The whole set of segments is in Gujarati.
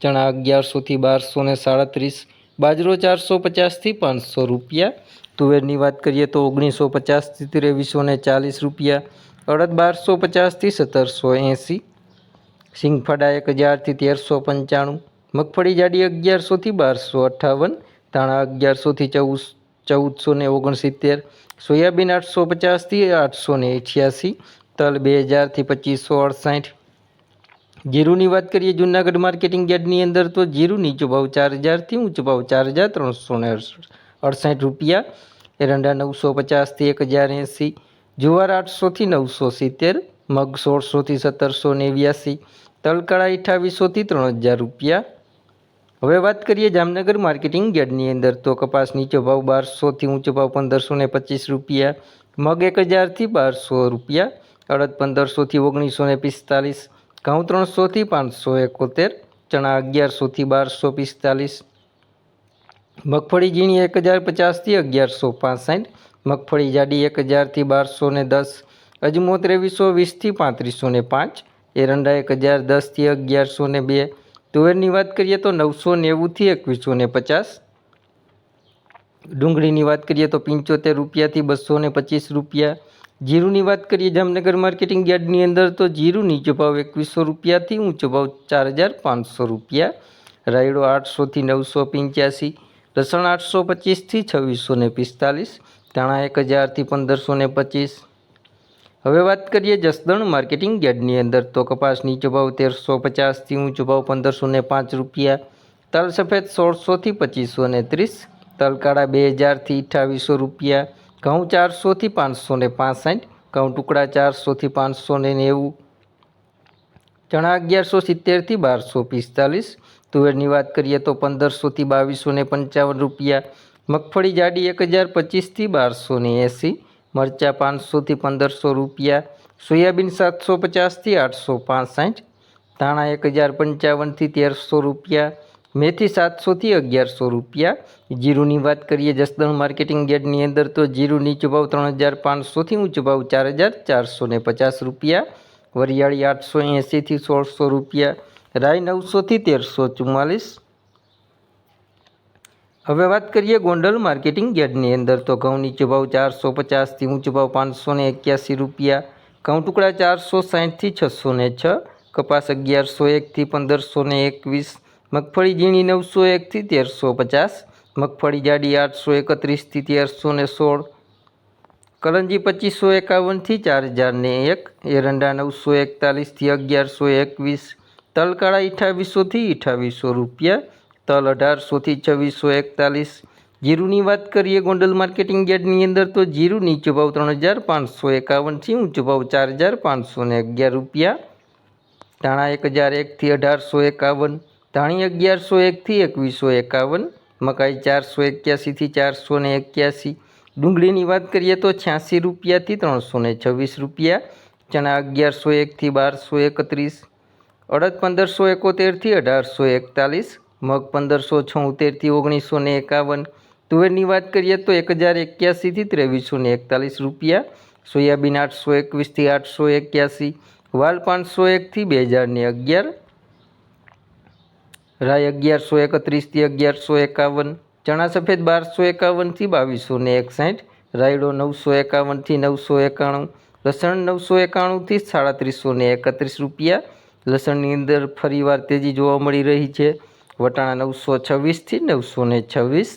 ચણા અગિયારસોથી બારસો ને સાડત્રીસ, બાજરો ચારસો પચાસથી પાંચસો રૂપિયા. તુવેરની વાત કરીએ તો ઓગણીસો પચાસથી ત્રેવીસો ને ચાલીસ રૂપિયા, અડદ બારસો પચાસથી સત્તરસો એંસી, સિંગફાડા એક હજારથી તેરસો પંચાણું, મગફળી જાડી અગિયારસોથી બારસો અઠ્ઠાવન ધાણા અગિયારસોથી ચૌદ ચૌદસો ને ઓગણસિત્તેર, સોયાબીન આઠસો પચાસથી આઠસો ને તલ બે હજારથી પચીસો અડસાઠ જીરુની વાત કરીએ, જૂનાગઢ માર્કેટિંગ યાર્ડની અંદર તો જીરું નીચો ભાવ ચાર હજારથી ઊંચો ભાવ ચાર હજાર ત્રણસો ને અડસાઠ રૂપિયા. એરંડા નવસો પચાસથી એક હજાર એંસી, જુવાર આઠસોથી નવસો સિત્તેર, મગ સોળસોથી સત્તરસો નેવ્યાસી તલકાળા અઠાવીસોથી ત્રણ હજાર રૂપિયા. હવે વાત કરીએ જામનગર માર્કેટિંગ યાર્ડની અંદર તો કપાસ નીચો ભાવ બારસોથી ઊંચો ભાવ પંદરસો ને પચીસ રૂપિયા, મગ એક હજારથી બારસો રૂપિયા, અડદ પંદરસોથી ઓગણીસો ને પિસ્તાલીસ ઘઉં ત્રણસોથી પાંચસો એકોતેર, ચણા અગિયારસોથી બારસો પિસ્તાલીસ, મગફળી ઝીણી એક હજાર પચાસથી અગિયારસો પાસઠ, મગફળી જાડી એક હજારથી બારસો ને દસ, અજમો ત્રેવીસો વીસથી પાંત્રીસો ને પાંચ, એરંડા એક હજાર દસથી અગિયારસો ને બે, તુવેરની વાત કરીએ તો નવસો નેવુંથી એકવીસો ને પચાસ, ડુંગળીની વાત કરીએ તો પંચોતેર રૂપિયાથી બસો ને પચીસ રૂપિયા જીરુની વાત કરીએ, જામનગર માર્કેટિંગ યાર્ડની અંદર તો જીરું નીચો ભાવ એકવીસો રૂપિયાથી ઊંચો ભાવ ચાર હજાર પાંચસો રૂપિયા. રાયડો આઠસોથી નવસો પંચ્યાસી, લસણ આઠસો પચીસથી છવ્વીસો ને પિસ્તાલીસ, ધાણા એક હજારથી પંદરસો ને પચીસ. હવે વાત કરીએ જસદણ માર્કેટિંગ યાર્ડની અંદર તો કપાસ નીચો ભાવ તેરસો પચાસથી ઊંચો ભાવ પંદરસો ને પાંચ રૂપિયા. તલ સફેદ સોળસોથી પચીસો ને ત્રીસ, તલકાળા બે હજારથી અઠ્ઠાવીસો રૂપિયા. ઘઉં ચારસોથી પાંચસો ને પાસઠ, ઘઉં ટુકડા ચારસોથી પાંચસો ને નેવું, ચણા અગિયારસો સિત્તેરથી બારસો પિસ્તાલીસ, તુવેરની વાત કરીએ તો પંદરસોથી બાવીસો ને પંચાવન રૂપિયા, મગફળી જાડી એક હજાર પચીસથી બારસો ને એંસી, મરચાં પાંચસોથી પંદરસો રૂપિયા, સોયાબીન સાતસો પચાસથી આઠસો પાસઠ, ધાણા એક હજાર પંચાવનથી તેરસો રૂપિયા મેથી સાતસોથી અગિયારસો રૂપિયા. જીરુની વાત કરીએ જસદણ માર્કેટિંગ યાર્ડની અંદર, તો જીરું નીચો ભાવ ત્રણ હજાર પાંચસોથી ઊંચો ભાવ ચાર હજાર ચારસો ને પચાસ રૂપિયા. વરિયાળી આઠસો એંસીથી સોળસો રૂપિયા. રાય નવસોથી તેરસો ચુમ્માલીસ. હવે વાત કરીએ ગોંડલ માર્કેટિંગ યાર્ડની અંદર, તો ઘઉં નીચો ભાવ ચારસો પચાસથી ઊંચો ભાવ પાંચસો ને એક્યાસી રૂપિયા. ઘઉં ટુકડા ચારસો સાઠથી છસો ને છ, કપાસ અગિયારસો એકથી પંદરસો ને એકવીસ. મગફળી ઝીણી નવસો એકથી તેરસો પચાસ, મગફળી જાડી આઠસો એકત્રીસથી તેરસો ને સોળ, કરંજી પચીસો એકાવનથી ચાર હજાર ને એક, એરંડા નવસો એકતાલીસથી અગિયારસો એકવીસ, તલકાળા અઠાવીસોથી અઠાવીસો રૂપિયા, તલ અઢારસોથી છવ્વીસો એકતાલીસ, જીરુની વાત કરીએ ગોંડલ માર્કેટિંગ યાર્ડની અંદર તો જીરુ નીચો ભાવ ત્રણ હજાર પાંચસો એકાવનથી ઊંચો ભાવ ચાર હજાર પાંચસો અગિયાર રૂપિયા, ધાણા એક હજાર એકથી અઢારસો એકાવન ધાણી અગિયારસો એકથી એકવીસો એકાવન, મકાઈ ચારસો એક્યાસીથી ચારસો ને એક્યાસી. ડુંગળીની વાત કરીએ તો છ્યાસી રૂપિયાથી ત્રણસો ને છવ્વીસ રૂપિયા, ચણા અગિયારસો એકથી બારસો એકત્રીસ, અડદ પંદરસો એકોતેરથી અઢારસો એકતાલીસ, મગ પંદરસો છોતેરથી ઓગણીસો ને એકાવન. તુવેરની વાત કરીએ તો એક હજાર એક્યાસીથી ત્રેવીસો ને એકતાલીસ રૂપિયા, સોયાબીન આઠસો એકવીસથી આઠસો એક્યાસી, વાલ પાંચસો એકથી બે હજાર ને અગિયાર રાય અગિયારસો એકત્રીસથી અગિયારસો એકાવન, ચણા સફેદ બારસો એકાવનથી બાવીસો ને એકસાઠ, રાયડો નવસો એકાવનથી નવસો એકાણું, લસણ નવસો એકાણુંથી સાડત્રીસો ને એકત્રીસ રૂપિયા. લસણની અંદર ફરીવાર તેજી જોવા મળી રહી છે. વટાણા નવસો છવ્વીસથી નવસો ને છવ્વીસ.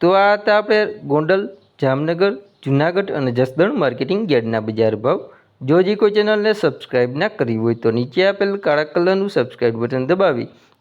તો આ હતા આપણે ગોંડલ, જામનગર, જુનાગઢ અને જસદણ માર્કેટિંગ યાર્ડના બજાર ભાવ. જો હજી કોઈ ચેનલને સબસ્ક્રાઇબ ના કરી હોય તો નીચે આપેલ કાળા કલરનું સબસ્ક્રાઇબ બટન દબાવી